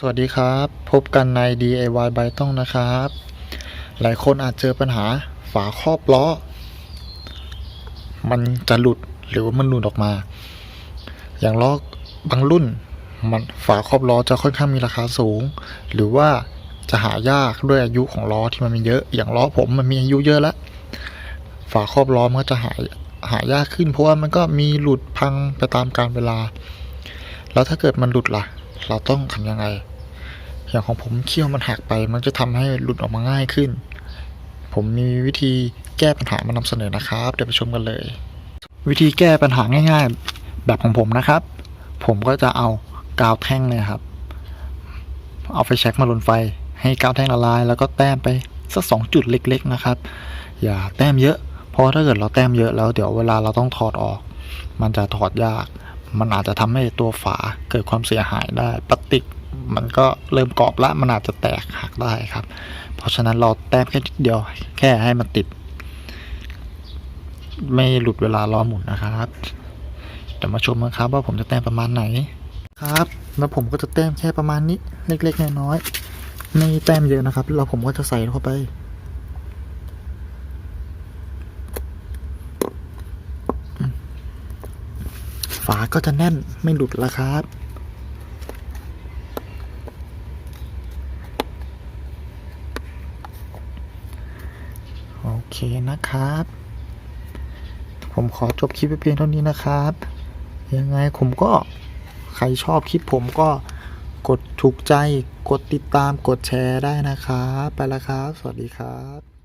สวัสดีครับ พบกันใน DIY ใบต้องนะครับ หลายคนอาจเจอปัญหาฝาครอบล้อ มันจะหลุดหรือว่ามันหลุดออกมา อย่างล้อบางรุ่น มันฝาครอบล้อจะค่อนข้างมีราคาสูง หรือว่าจะหายากด้วยอายุของล้อที่มันมีเยอะ อย่างล้อผมมันมีอายุเยอะแล้ว ฝาครอบล้อมันก็จะหายหายากขึ้น เพราะว่ามันก็มีหลุดพังไปตามกาลเวลา แล้วถ้าเกิดมันหลุดล่ะ เราต้องทำยังไง อย่างของผมเขี้ยวมันหักไป มันจะทำให้หลุดออกมาง่ายขึ้น ผมมีวิธีแก้ปัญหามานำเสนอนะครับ เดี๋ยวไปชมกันเลย วิธีแก้ปัญหาง่าย ๆ แบบของผมนะครับ ผมก็จะเอากาวแท่งเนี่ยครับ เอาไฟแช็กมาลนไฟ ให้กาวแท่งละลาย แล้วก็แต้มไปสักสองจุดเล็ก ๆ นะครับ อย่าแต้มเยอะ เพราะถ้าเกิดเราแต้มเยอะแล้วเดี๋ยวเวลาเราต้องถอดออก มันจะถอดยาก มันอาจจะทำให้ตัวฝาเกิดความเสียหายได้พลาสติกมันก็เริ่มกรอบละมันอาจจะแตกหักได้ครับ เพราะฉะนั้นเราแต้มแค่นิดเดียว แค่ให้มันติด ไม่หลุดเวลาล้อหมุนนะครับเดี๋ยวมาชมกันครับว่าผมจะแต้มประมาณไหนครับ แล้วผมก็จะแต้มแค่ประมาณนี้ เล็กๆน้อยๆไม่แต้มเยอะนะครับ แล้วผมก็จะใส่เข้าไป ฝาก็จะแน่นไม่หลุดล้วครับโอเคนะครับ ผมขอจบคลิปไปเพียงเท่านี้นะครับ ยังไงผมก็ใครชอบคลิปผมก็กดถูกใจ กดติดตามกดแชร์ได้นะครับ ไปล้วครับ สวัสดีครับ